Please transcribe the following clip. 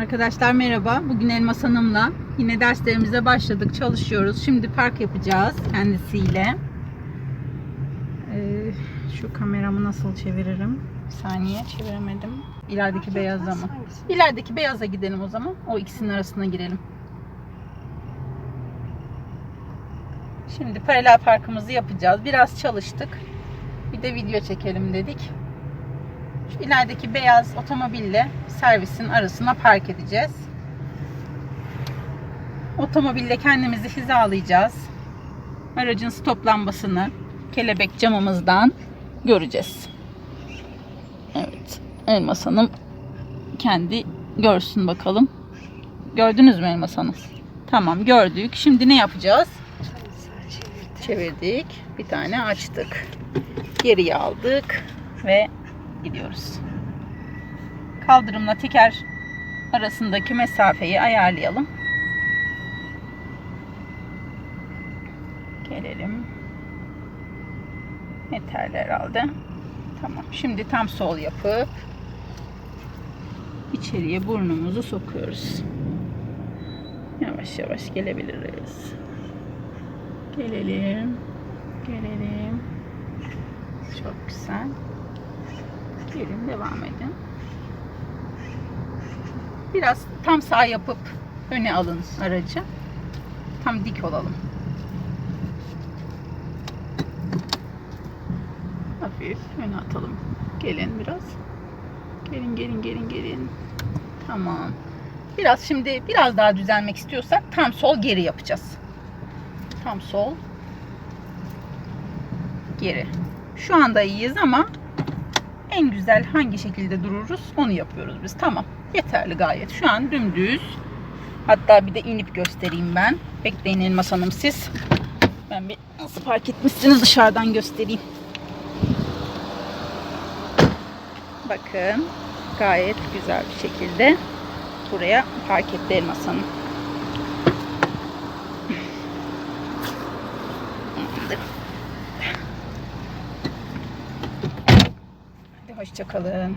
Arkadaşlar merhaba. Bugün Elmas Hanım'la yine derslerimize başladık. Çalışıyoruz. Şimdi park yapacağız kendisiyle. Ee, şu kameramı nasıl çeviririm? Bir saniye çeviremedim. İlerideki beyaza mı? İlerideki beyaza gidelim o zaman. O ikisinin arasına girelim. Şimdi paralel parkımızı yapacağız. Biraz çalıştık. Bir de video çekelim dedik. Şu ilerideki beyaz otomobille servisin arasına park edeceğiz. Otomobille kendimizi hizalayacağız. Aracın stop lambasını kelebek camımızdan göreceğiz. Evet. Elmas Hanım kendi görsün bakalım. Gördünüz mü Elmas Hanım? Tamam gördük. Şimdi ne yapacağız? Çevirdik. Bir tane açtık. Geriye aldık ve gidiyoruz. Kaldırımla teker arasındaki mesafeyi ayarlayalım. Gelelim. Yeterli herhalde. Tamam. Şimdi tam sol yapıp içeriye burnumuzu sokuyoruz. Yavaş yavaş gelebiliriz. Gelelim. Gelelim. Çok güzel. Gelin devam edin. Biraz tam sağ yapıp öne alın aracı. Tam dik olalım. Hafif öne atalım. Gelin biraz. Gelin gelin gelin gelin. Tamam. Biraz şimdi biraz daha düzelmek istiyorsak tam sol geri yapacağız. Tam sol geri. Şu anda iyiyiz ama en güzel hangi şekilde dururuz onu yapıyoruz biz. Tamam. Yeterli gayet. Şu an dümdüz. Hatta bir de inip göstereyim ben. Bekleyin Elmas Hanım siz. Ben bir nasıl park etmişsiniz dışarıdan göstereyim. Bakın. Gayet güzel bir şekilde buraya park etti Elmas Hanım. Tamamdır. Hadi hoşçakalın.